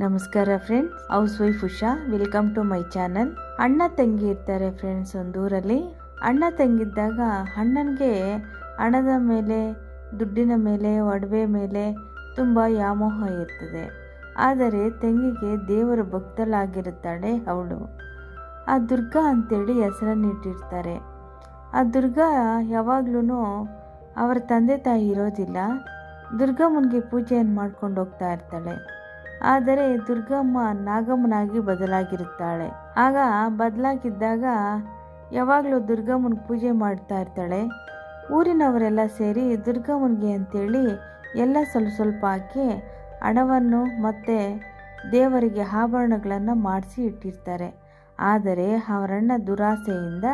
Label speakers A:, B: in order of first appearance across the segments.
A: ನಮಸ್ಕಾರ friends housewife Usha welcome to my channel ಅಣ್ಣ ತಂಗಿ ಇರ್ತಾರೆ ಫ್ರೆಂಡ್ಸ್ ಒಂದೂರಲ್ಲಿ ಅಣ್ಣ ತಂಗಿದ್ದಾಗ ಅಣ್ಣನಿಗೆ ಹಣದ ಮೇಲೆ, ದುಡ್ಡಿನ ಮೇಲೆ, ಒಡವೆ ಮೇಲೆ ತುಂಬ ವ್ಯಾಮೋಹ ಇರ್ತದೆ. ಆದರೆ ತಂಗಿಗೆ ದೇವರ ಭಕ್ತಳಾಗಿರುತ್ತಾಳೆ ಅವಳು. ಆ ದುರ್ಗಾ ಅಂತೇಳಿ ಹೆಸರನ್ನಿಟ್ಟಿರ್ತಾರೆ ಆ ದುರ್ಗಾ ಯಾವಾಗ್ಲೂ ಅವರ ತಂದೆ ತಾಯಿ ಇರೋದಿಲ್ಲ. ದುರ್ಗಮ್ಮನಿಗೆ ಪೂಜೆಯನ್ನು ಮಾಡ್ಕೊಂಡು ಹೋಗ್ತಾ ಇರ್ತಾಳೆ. ಆದರೆ ದುರ್ಗಮ್ಮ ನಾಗಮ್ಮನಾಗಿ ಬದಲಾಗಿರುತ್ತಾಳೆ. ಆಗ ಬದಲಾಗಿದ್ದಾಗ ಯಾವಾಗಲೂ ದುರ್ಗಮ್ಮನ ಪೂಜೆ ಮಾಡ್ತಾ ಇರ್ತಾಳೆ. ಊರಿನವರೆಲ್ಲ ಸೇರಿ ದುರ್ಗಮ್ಮನಿಗೆ ಅಂತೇಳಿ ಎಲ್ಲ ಸ್ವಲ್ಪ ಸ್ವಲ್ಪ ಹಾಕಿ ಹಣವನ್ನು ಮತ್ತು ದೇವರಿಗೆ ಆಭರಣಗಳನ್ನು ಮಾಡಿಸಿ ಇಟ್ಟಿರ್ತಾರೆ. ಆದರೆ ಅವರಣ್ಣ ದುರಾಸೆಯಿಂದ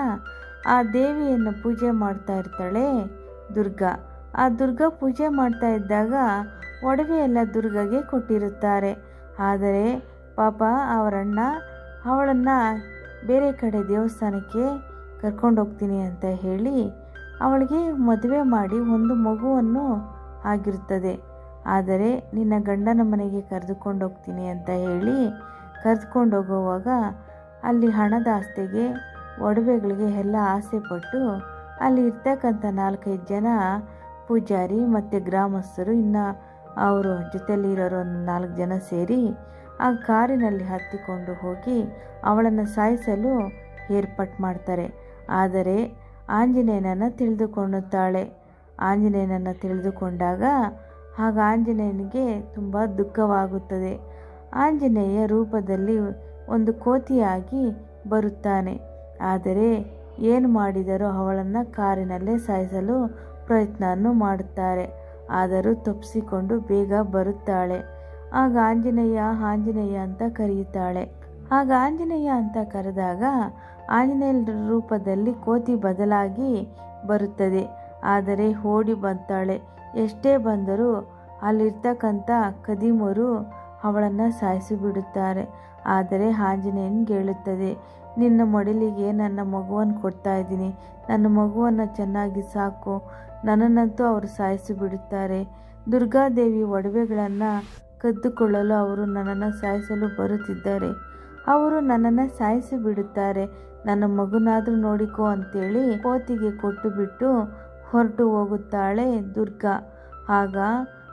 A: ಆ ದೇವಿಯನ್ನು ಪೂಜೆ ಮಾಡ್ತಾ ಇರ್ತಾಳೆ ದುರ್ಗಾ. ಆ ದುರ್ಗಾ ಪೂಜೆ ಮಾಡ್ತಾ ಇದ್ದಾಗ ಒಡವೆ ಎಲ್ಲ ದುರ್ಗಗೆ ಕೊಟ್ಟಿರುತ್ತಾರೆ. ಆದರೆ ಪಾಪ ಅವರಣ್ಣ, ಅವಳನ್ನು ಬೇರೆ ಕಡೆ ದೇವಸ್ಥಾನಕ್ಕೆ ಕರ್ಕೊಂಡು ಹೋಗ್ತೀನಿ ಅಂತ ಹೇಳಿ ಅವಳಿಗೆ ಮದುವೆ ಮಾಡಿ ಒಂದು ಮಗುವನ್ನು ಆಗಿರುತ್ತದೆ. ಆದರೆ ನಿನ್ನ ಗಂಡನ ಮನೆಗೆ ಕರೆದುಕೊಂಡು ಹೋಗ್ತೀನಿ ಅಂತ ಹೇಳಿ ಕರೆದುಕೊಂಡು ಹೋಗುವಾಗ ಅಲ್ಲಿ ಹಣದ ಆಸ್ತಿಗೆ ಒಡವೆಗಳಿಗೆ ಎಲ್ಲ ಆಸೆ ಪಟ್ಟು ಅಲ್ಲಿ ಇರ್ತಕ್ಕಂಥ ನಾಲ್ಕೈದು ಜನ ಪೂಜಾರಿ ಮತ್ತು ಗ್ರಾಮಸ್ಥರು ಇನ್ನು ಅವರು ಜೊತೆಯಲ್ಲಿರೋರು ಒಂದು ನಾಲ್ಕು ಜನ ಸೇರಿ ಆ ಕಾರಿನಲ್ಲಿ ಹತ್ತಿಕೊಂಡು ಹೋಗಿ ಅವಳನ್ನು ಸಾಯಿಸಲು ಏರ್ಪಾಟ್ ಮಾಡ್ತಾರೆ. ಆದರೆ ಆಂಜನೇಯನನ್ನು ತಿಳಿದುಕೊಳ್ಳುತ್ತಾಳೆ. ಆಂಜನೇಯನನ್ನು ತಿಳಿದುಕೊಂಡಾಗ ಆಗ ಆಂಜನೇಯನಿಗೆ ತುಂಬ ದುಃಖವಾಗುತ್ತದೆ. ಆಂಜನೇಯ ರೂಪದಲ್ಲಿ ಒಂದು ಕೋತಿಯಾಗಿ ಬರುತ್ತಾನೆ. ಆದರೆ ಏನು ಮಾಡಿದರೂ ಅವಳನ್ನು ಕಾರಿನಲ್ಲೇ ಸಾಯಿಸಲು ಪ್ರಯತ್ನವನ್ನು ಮಾಡುತ್ತಾರೆ. ಆದರೂ ತಪ್ಪಿಸಿಕೊಂಡು ಬೇಗ ಬರುತ್ತಾಳೆ. ಆಗ ಆಂಜನೇಯ ಆಂಜನೇಯ ಅಂತ ಕರೆಯುತ್ತಾಳೆ. ಆಗ ಆಂಜನೇಯ ಅಂತ ಕರೆದಾಗ ಆಂಜನೇಯ ರೂಪದಲ್ಲಿ ಕೋತಿ ಬದಲಾಗಿ ಬರುತ್ತದೆ. ಆದರೆ ಓಡಿ ಬಂತಾಳೆ. ಎಷ್ಟೇ ಬಂದರೂ ಅಲ್ಲಿರ್ತಕ್ಕಂಥ ಕದಿಮರು ಅವಳನ್ನು ಸಾಯಿಸಿಬಿಡುತ್ತಾರೆ. ಆದರೆ ಆಂಜನೇಯನಿಗೆ ಹೇಳುತ್ತದೆ ನಿನ್ನ ಮಡಿಲಿಗೆ ನನ್ನ ಮಗುವನ್ನು ಕೊಡ್ತಾ ಇದ್ದೀನಿ. ನನ್ನ ಮಗುವನ್ನು ಚೆನ್ನಾಗಿ ಸಾಕು. ನನ್ನನ್ನಂತೂ ಅವರು ಸಾಯಿಸಿ ಬಿಡುತ್ತಾರೆ. ದುರ್ಗಾದೇವಿ ಒಡವೆಗಳನ್ನು ಕದ್ದುಕೊಳ್ಳಲು ಅವರು ನನ್ನನ್ನು ಸಾಯಿಸಲು ಬರುತ್ತಿದ್ದಾರೆ. ಅವರು ನನ್ನನ್ನು ಸಾಯಿಸಿ ಬಿಡುತ್ತಾರೆ. ನನ್ನ ಮಗುನಾದರೂ ನೋಡಿಕೋ ಅಂತೇಳಿ ಕೋತಿಗೆ ಕೊಟ್ಟು ಬಿಟ್ಟು ಹೊರಟು ಹೋಗುತ್ತಾಳೆ ದುರ್ಗಾ. ಆಗ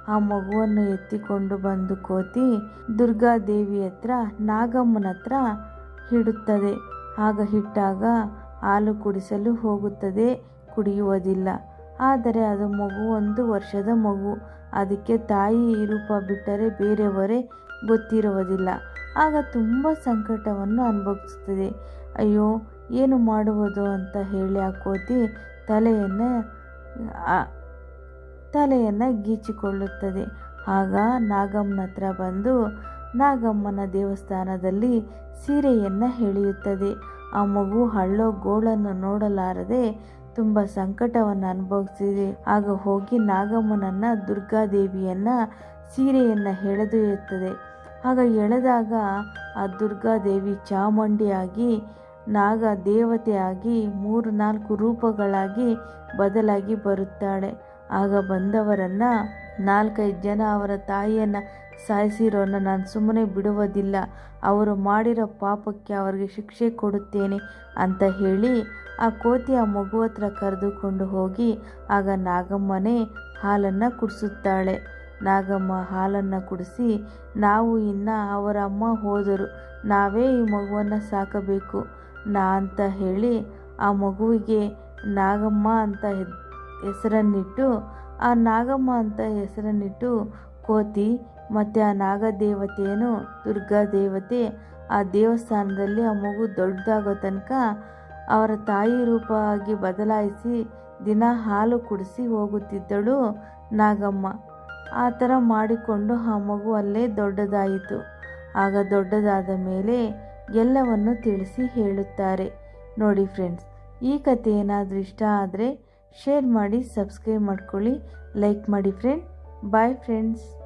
A: ಆ ಮಗುವನ್ನು ಎತ್ತಿಕೊಂಡು ಬಂದು ಕೋತಿ ದುರ್ಗಾದೇವಿ ಹತ್ರ, ನಾಗಮ್ಮನ ಹತ್ರ ಹಿಡುತ್ತದೆ. ಆಗ ಹಿಟ್ಟಾಗ ಹಾಲು ಕುಡಿಸಲು ಹೋಗುತ್ತದೆ, ಕುಡಿಯುವುದಿಲ್ಲ. ಆದರೆ ಅದು ಮಗು, ಒಂದು ವರ್ಷದ ಮಗು. ಅದಕ್ಕೆ ತಾಯಿ ರೂಪ ಬಿಟ್ಟರೆ ಬೇರೆಯವರೇ ಗೊತ್ತಿರುವುದಿಲ್ಲ. ಆಗ ತುಂಬ ಸಂಕಟವನ್ನು ಅನುಭವಿಸುತ್ತದೆ. ಅಯ್ಯೋ, ಏನು ಮಾಡುವುದು ಅಂತ ಹೇಳಿ ಆ ಕೋತಿ ತಲೆಯನ್ನು ತಲೆಯನ್ನು ಗೀಚಿಕೊಳ್ಳುತ್ತದೆ. ಆಗ ನಾಗಮ್ಮನ ಹತ್ರ ಬಂದು ನಾಗಮ್ಮನ ದೇವಸ್ಥಾನದಲ್ಲಿ ಸೀರೆಯನ್ನು ಎಳೆಯುತ್ತದೆ ಆ ಮಗು ಹಳ್ಳೋ ಗೋಳನ್ನು ನೋಡಲಾರದೆ ತುಂಬ ಸಂಕಟವನ್ನು ಅನುಭವಿಸಿದೆ. ಆಗ ಹೋಗಿ ನಾಗಮ್ಮನನ್ನ ದುರ್ಗಾದೇವಿಯನ್ನು ಸೀರೆಯನ್ನು ಎಳೆದೊಯ್ಯುತ್ತದೆ ಆಗ ಎಳೆದಾಗ ಆ ದುರ್ಗಾದೇವಿ ಚಾಮುಂಡಿಯಾಗಿ, ನಾಗ ದೇವತೆಯಾಗಿ ಮೂರು ನಾಲ್ಕು ರೂಪಗಳಾಗಿ ಬದಲಾಗಿ ಬರುತ್ತಾಳೆ. ಆಗ ಬಂದವರನ್ನ ನಾಲ್ಕೈದು ಜನ ಅವರ ತಾಯಿಯನ್ನು ಸಾಯಿಸಿರೋನ್ನ ನಾನು ಸುಮ್ಮನೆ ಬಿಡುವುದಿಲ್ಲ. ಅವರು ಮಾಡಿರೋ ಪಾಪಕ್ಕೆ ಅವರಿಗೆ ಶಿಕ್ಷೆ ಕೊಡುತ್ತೇನೆ ಅಂತ ಹೇಳಿ ಆ ಕೋತಿ ಆ ಮಗು ಹತ್ರ ಕರೆದುಕೊಂಡು ಹೋಗಿ ಆಗ ನಾಗಮ್ಮನೇ ಹಾಲನ್ನು ಕುಡಿಸುತ್ತಾಳೆ. ನಾಗಮ್ಮ ಹಾಲನ್ನು ಕುಡಿಸಿ, ನಾವು ಇನ್ನು ಅವರ ಅಮ್ಮ ಹೋದರು. ನಾವೇ ಈ ಮಗುವನ್ನು ಸಾಕಬೇಕು. ನಾ ಅಂತ ಹೇಳಿ ಆ ಮಗುವಿಗೆ ನಾಗಮ್ಮ ಅಂತ ಹೆಸರನ್ನಿಟ್ಟು ಆ ನಾಗಮ್ಮ ಅಂತ ಹೆಸರನ್ನಿಟ್ಟು ಕೋತಿ ಮತ್ತು ಆ ನಾಗದೇವತೆಯನ್ನು ದುರ್ಗಾ ದೇವತೆ ಆ ದೇವಸ್ಥಾನದಲ್ಲಿ ಆ ಮಗು ದೊಡ್ಡದಾಗೋ ತನಕ ಅವರ ತಾಯಿ ರೂಪವಾಗಿ ಬದಲಾಯಿಸಿ ದಿನ ಹಾಲು ಕುಡಿಸಿ ಹೋಗುತ್ತಿದ್ದಳು ನಾಗಮ್ಮ. ಆ ಥರ ಮಾಡಿಕೊಂಡು ಆ ಮಗು ಅಲ್ಲೇ ದೊಡ್ಡದಾಯಿತು. ಆಗ ದೊಡ್ಡದಾದ ಮೇಲೆ ಎಲ್ಲವನ್ನು ತಿಳಿಸಿ ಹೇಳುತ್ತಾರೆ. ನೋಡಿ ಫ್ರೆಂಡ್ಸ್ ಈ ಕಥೆ ಏನಾದರೂ ಇಷ್ಟ ಆದರೆ ಶೇರ್ ಮಾಡಿ ಸಬ್ಸ್ಕ್ರೈಬ್ ಮಾಡ್ಕೊಳ್ಳಿ. ಲೈಕ್ ಮಾಡಿ ಫ್ರೆಂಡ್ ಬಾಯ್ ಫ್ರೆಂಡ್ಸ್